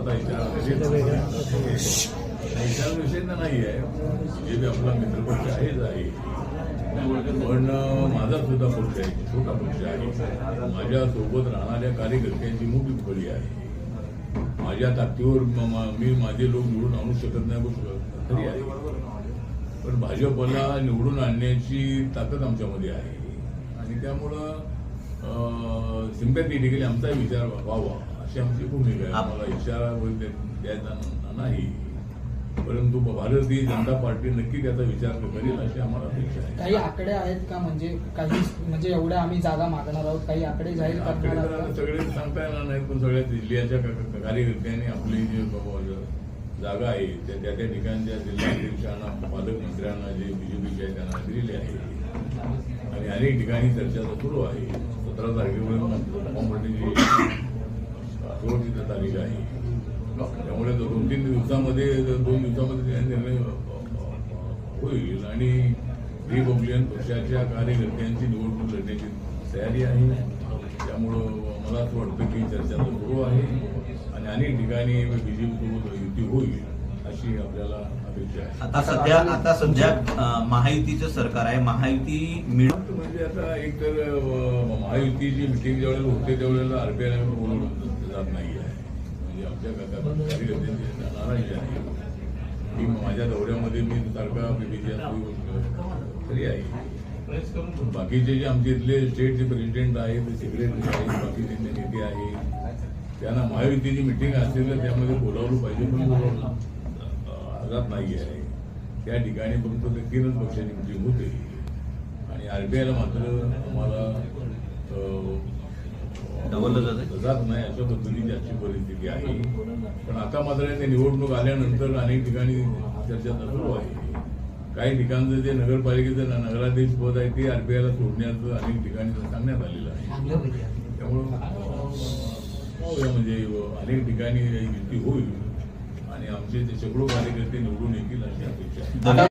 आता विचार विषय तर नाही आहे जे बी आपला मित्रपक्ष आहेच आहे. पण माझा सुद्धा पक्ष आहे छोटा पक्ष आहे. माझ्या सोबत राहणाऱ्या कार्यकर्त्यांची मोठी फळी आहे. माझ्या ताकदीवर म- माझे लोक निवडून आणू शकत नाही गोष्ट खरी आहे. पण भाजपला निवडून आणण्याची ताकद आमच्यामध्ये आहे. आणि त्यामुळं सिम्पॅथेटिकली आमचा विचार व्हावा. अशी आमची भूमिका आहे आम्हाला इशारा वगैरे द्यायचा न- नाही. परंतु भारतीय जनता पार्टी नक्की त्याचा विचार करेल अशी आम्हाला अपेक्षा आहे. काही आकडे आहेत का? म्हणजे काही म्हणजे एवढ्या आम्ही जागा मागणार आहोत. काही आकडे जाहीर करणार सगळे सांगता येणार नाही पण सगळ्या जिल्ह्याच्या कार्यकर्त्यांनी आपली जी बाबा जागा आहे त्या त्या त्या ठिकाणच्या जिल्हाध्यक्षांना पालकमंत्र्यांना जे बीजेपीचे आहे त्यांना दिलेले आहे. आणि अनेक ठिकाणी चर्चा सुरू आहे. सतरा तारखेपर्यंत कॉम्पिटीची शेवटची तारीख आहे. त्यामुळे दोन तीन दिवसामध्ये दोन दिवसामध्ये निर्णय होईल. आणि रिपब्लिकन पक्षाच्या कार्यकर्त्यांची निवडणूक लढण्याची तयारी आहे. त्यामुळं मला असं वाटतं की चर्चा तर सुरू आहे. आणि अनेक ठिकाणी बीजेपीसोबत युती होईल अशी आपल्याला अपेक्षा आहे. आता सध्या आता सध्या महायुतीचं सरकार आहे. महायुती मिळ म्हणजे आता एक तर महायुतीची मिटिंग ज्यावेळेला होते त्यावेळेला आरपीआय बोलवलं जात नाही आहे म्हणजे आमच्या का- नाराजी आहे. की माझ्या दौऱ्यामध्ये मी सारखा बीबीची तरी आहे. बाकीचे जे आमचे इथले स्टेटचे प्रेसिडेंट आहेत सेक्रेटरी आहेत बाकीचे नेते आहेत त्यांना महायुतीची मिटिंग असेल तर त्यामध्ये बोलावलं पाहिजे पण बोलावलं अं, नाही आहे त्या ठिकाणी फक्त ते तीनच पक्षाची मिटिंग होते. आणि आरबीआयला मात्र आम्हाला डावललं जातंय? जात नाही अशा पद्धतीची आजची परिस्थिती आहे. पण आता मात्र ते निवडणूक आल्यानंतर अनेक ठिकाणी चर्चा सुरू आहे. काही ठिकाणचं जे नगरपालिकेचं नगराध्यक्ष पद आहे ते आरबीआयला सोडण्याचं अनेक ठिकाणी सांगण्यात आलेलं आहे. त्यामुळं पाहूया म्हणजे अनेक ठिकाणी युती होईल. आणि आमचे ते शेकडो कार्यकर्ते निवडून येतील अशी अपेक्षा